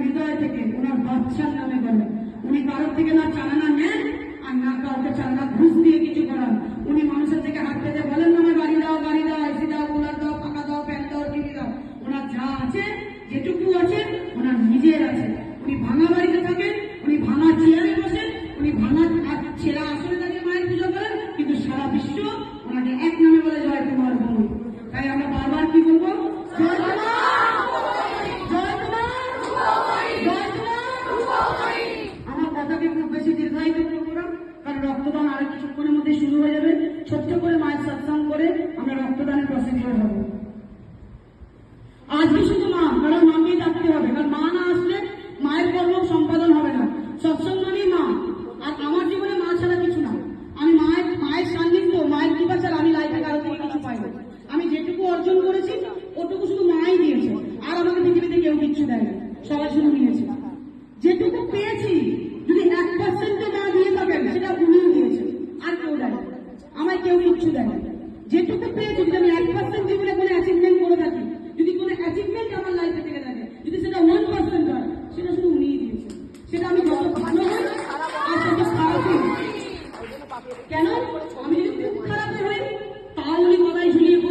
হৃদয় থেকে ওনার বাচ্চার নামে বলে। উনি কারোর থেকে না চালানা নেন, আর না কাউকে চালানা ঘুষ দিয়ে কিছু করান। উনি মানুষের থেকে হাত পেতে বলেন না আমার বাড়ি দাও বাড়ি দাও এসি দাও, কুলার দাও পাকা দাও প্যান দাও টিভি দাও। ওনার যা আছে, যেটুকু আছে ওনার নিজের আছে। উনি ভাঙা বাড়িতে থাকেন, উনি ভাঙা চেয়ারে বসেন, উনি ভাঙা ছেঁড়া আসলে তাকে মায়ের পুজো করেন, কিন্তু সারা বিশ্ব শুরু হয়ে যাবে। ছোট্ট করে মায়ের সৎসঙ্গ করে আমরা রক্তদানের প্রসিডিওর হব আজকে শুধু মা? কারণ মাকেই ডাকতে হবে। কারণ মা না আসলে মায়ের কর্ম সম্পাদন হবে না। সৎসঙ্গ মানেই মা। আর আমার জীবনে মা ছাড়া কিছু না। আমি মায়ের মায়ের সান্নিধ্য, মায়ের কৃপা ছাড়া আমি লাইফে কারও থেকে কিছু পাই না। আমি যেটুকু অর্জন করেছি, ওটুকু শুধু মাই দিয়েছে। আর আমাকে পৃথিবীতে কেউ কিচ্ছু দেয় না সবাই শুধু নিয়েছে। যেটুকু পেয়েছি যদি এক পার্সেন্টও মা দিয়ে থাকেন সেটা উনিও দিয়েছেন আর কেউ দেয় না। আমায় কেউ কিচ্ছু দেয় যেটুকু পেয়ে যদি আমি এক